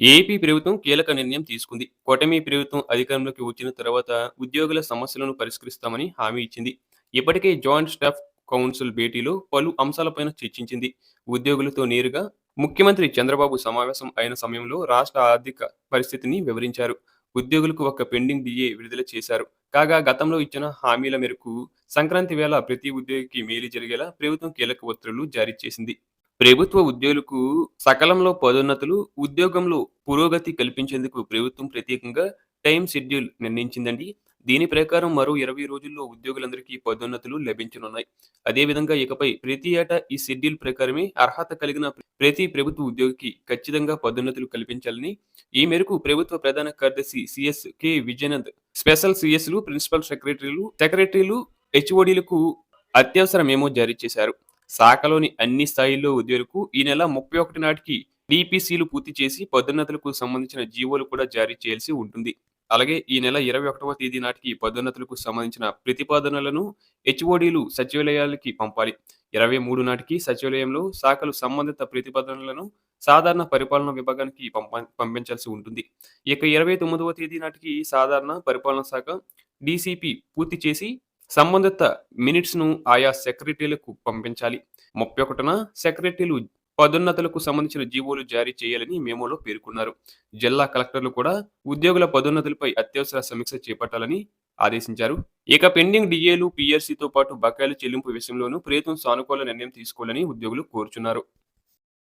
AP ప్రభుత్వం కీలక నిర్ణయం తీసుకుంది. కూటమి ప్రభుత్వం అధికారంలోకి వచ్చిన తర్వాత ఉద్యోగుల సమస్యలను పరిష్కరిస్తామని హామీ ఇచ్చింది. ఇప్పటికే జాయింట్ స్టాఫ్ కౌన్సిల్ భేటీలో పలు అంశాలపైన చర్చించింది. ఉద్యోగులతో నేరుగా ముఖ్యమంత్రి చంద్రబాబు సమావేశం అయిన సమయంలో రాష్ట్ర ఆర్థిక పరిస్థితిని వివరించారు. ఉద్యోగులకు ఒక పెండింగ్ డిఏ విడుదల చేశారు. కాగా గతంలో ఇచ్చిన హామీల మేరకు సంక్రాంతి వేళ ప్రతి ఉద్యోగికి మేలు జరిగేలా ప్రభుత్వం కీలక ఉత్తర్వులు జారీ చేసింది. ప్రభుత్వ ఉద్యోగులకు సకాలంలో పదోన్నతులు ఉద్యోగంలో పురోగతి కల్పించేందుకు ప్రభుత్వం ప్రత్యేకంగా టైం షెడ్యూల్ నిర్ణయించిందండి. దీని ప్రకారం మరో ఇరవై రోజుల్లో ఉద్యోగులందరికీ పదోన్నతులు లభించనున్నాయి. అదేవిధంగా ఇకపై ప్రతి ఏటా ఈ షెడ్యూల్ ప్రకారమే అర్హత కలిగిన ప్రతి ప్రభుత్వ ఉద్యోగికి ఖచ్చితంగా పదోన్నతులు కల్పించాలని ఈ మేరకు ప్రభుత్వ ప్రధాన కార్యదర్శి సిఎస్ కె. విజయనంద్ స్పెషల్ సిఎస్లు ప్రిన్సిపల్ సెక్రటరీలు సెక్రటరీలు హెచ్ఓడీలకు అత్యవసర మెమో జారీ చేశారు. శాఖలోని అన్ని స్థాయిల్లో ఉద్యోగులకు ఈ నెల ముప్పై ఒకటి నాటికి డిపిసిలు పూర్తి చేసి పదోన్నతులకు సంబంధించిన జీవోలు కూడా జారీ చేయాల్సి ఉంటుంది. అలాగే ఈ నెల ఇరవై ఒకటవ తేదీ నాటికి పదోన్నతులకు సంబంధించిన ప్రతిపాదనలను హెచ్ఓడీలు సచివాలయాలకి పంపాలి. ఇరవై మూడు నాటికి సచివాలయంలో శాఖలు సంబంధిత ప్రతిపాదనలను సాధారణ పరిపాలన విభాగానికి పంప పంపించాల్సి ఉంటుంది. ఇక ఇరవై తొమ్మిదవ తేదీ నాటికి సాధారణ పరిపాలన శాఖ డీసీపీ పూర్తి చేసి సంబంధిత మినిట్స్ను ఆయా సెక్రటరీలకు పంపించాలి. ముప్పై ఒకటిన సెక్రటరీలు పదోన్నతులకు సంబంధించిన జీవోలు జారీ చేయాలని మేమోలో పేర్కొన్నారు. జిల్లా కలెక్టర్లు కూడా ఉద్యోగుల పదోన్నతులపై అత్యవసర సమీక్ష చేపట్టాలని ఆదేశించారు. ఇక పెండింగ్ డిఏలు పిఆర్సీతో పాటు బకాయిల చెల్లింపు విషయంలోనూ ప్రభుత్వం సానుకూల నిర్ణయం తీసుకోవాలని ఉద్యోగులు కోరుచున్నారు.